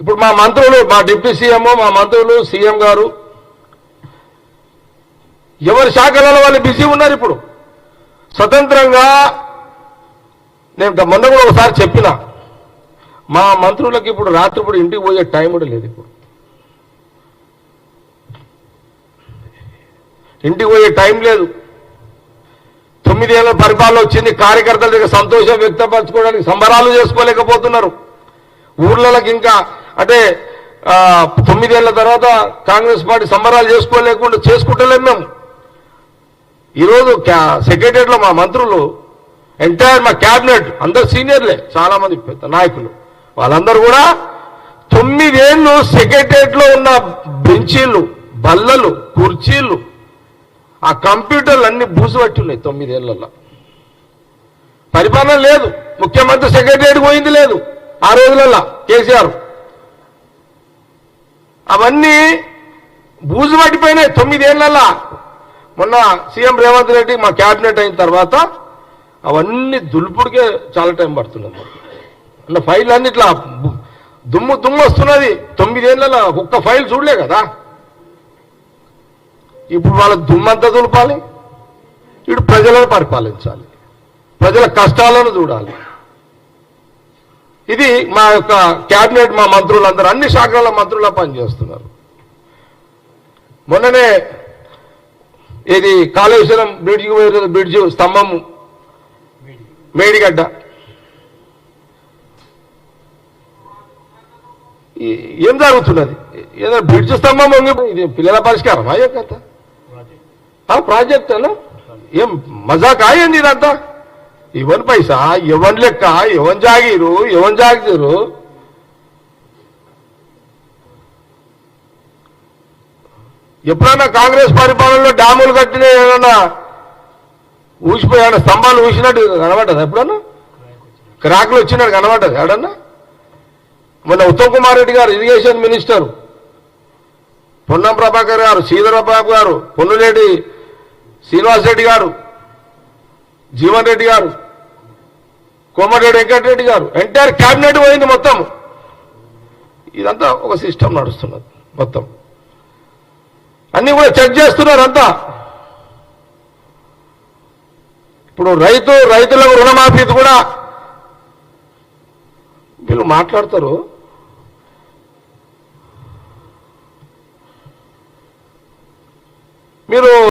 ఇప్పుడు మా మంత్రులు మా డిప్యూటీ సీఎం మా మంత్రులు సీఎం గారు ఎవరి శాఖలలో వాళ్ళు బిజీ ఉన్నారు ఇప్పుడు? స్వతంత్రంగా నేను ద- మొన్న కూడా ఒకసారి చెప్పిన మా మంత్రులకు ఇప్పుడు రాత్రిపూట ఇంటికి పోయే టైం కూడా లేదు ఇప్పుడు. ఇంటికి పోయే టైం లేదు. తొమ్మిదేళ్ళ పరిపాలన వచ్చింది కార్యకర్తల దగ్గర సంతోషం వ్యక్తపరచుకోవడానికి సంబరాలు చేసుకోలేకపోతున్నారు. ఊర్లకి ఇంకా అంటే తొమ్మిదేళ్ళ తర్వాత కాంగ్రెస్ పార్టీ సంబరాలు చేసుకోలేకుండా చేసుకుంటలేము మేము. ఈరోజు సెక్రటరియట్లో మా మంత్రులు ఎంటైర్ మా క్యాబినెట్ అందరు సీనియర్లే చాలా మంది పెద్ద నాయకులు. వాళ్ళందరూ కూడా తొమ్మిదేళ్ళు సెక్రటరియట్లో ఉన్న బెంచీలు బల్లలు కుర్చీలు ఆ కంప్యూటర్లు అన్ని బూసుపట్టి ఉన్నాయి తొమ్మిదేళ్ళలో. పరిపాలన లేదు. ముఖ్యమంత్రి సెక్రటరియట్ పోయింది లేదు ఆ రోజులలో కేసీఆర్. అవన్నీ బూజు పట్టిపోయినాయి తొమ్మిదేళ్ళలో. మొన్న సీఎం రేవంత్ రెడ్డి మా క్యాబినెట్ అయిన తర్వాత అవన్నీ దులుపుడికే చాలా టైం పడుతున్నది. అన్న ఫైల్ అన్ని ఇట్లా దుమ్ము దుమ్ము వస్తున్నది. తొమ్మిదేళ్ళ ఒక్క ఫైల్ చూడలే కదా. ఇప్పుడు వాళ్ళ దుమ్మంతా దులపాలి. ఇప్పుడు ప్రజలను పరిపాలించాలి. ప్రజల కష్టాలను చూడాలి. ఇది మా యొక్క క్యాబినెట్ మా మంత్రులందరూ అన్ని శాఖల మంత్రుల పనిచేస్తున్నారు. మొన్ననే ఇది కాళేశ్వరం బ్రిడ్జికి పోయే బ్రిడ్జ్ స్తంభం మేడిగడ్డ. ఏం జరుగుతున్నది? ఏదో బ్రిడ్జ్ స్తంభం ఇది పిల్లల పరిష్కారం అయ్యే కథ ఆ ప్రాజెక్ట్ అలా ఏం మజాక్ అయ్యింది ఇదంతా? ఇవన్ పైసా? ఎవన్ లెక్క? ఎవన్ జాగీరు? ఎవన్ జాగీరు? ఎప్పుడన్నా కాంగ్రెస్ పరిపాలనలో డ్యాములు కట్టిన ఏమన్నా ఊసిపోయాడు స్తంభాలు ఊసినట్టు కనబడ్డది ఎప్పుడన్నా? క్రాక్లు వచ్చినట్టు కనబడ్డది ఎడన్నా మొన్న ఉత్తమ్ కుమార్ రెడ్డి గారు ఇరిగేషన్ మినిస్టర్ పొన్నం ప్రభాకర్ గారు శ్రీధర బాబు గారు పొన్నులేటి శ్రీనివాస్ రెడ్డి గారు జీవన్ రెడ్డి గారు కోమటిరెడ్డి వెంకటరెడ్డి గారు. ఎంటైర్ క్యాబినెట్ పోయింది మొత్తం. ఇదంతా ఒక సిస్టమ్ నడుస్తున్నది మొత్తం. అన్ని కూడా చెక్ చేస్తున్నారు అంతా. ఇప్పుడు రైతు రైతులకు రుణమాఫీ కూడా వీళ్ళు మాట్లాడతారు. మీరు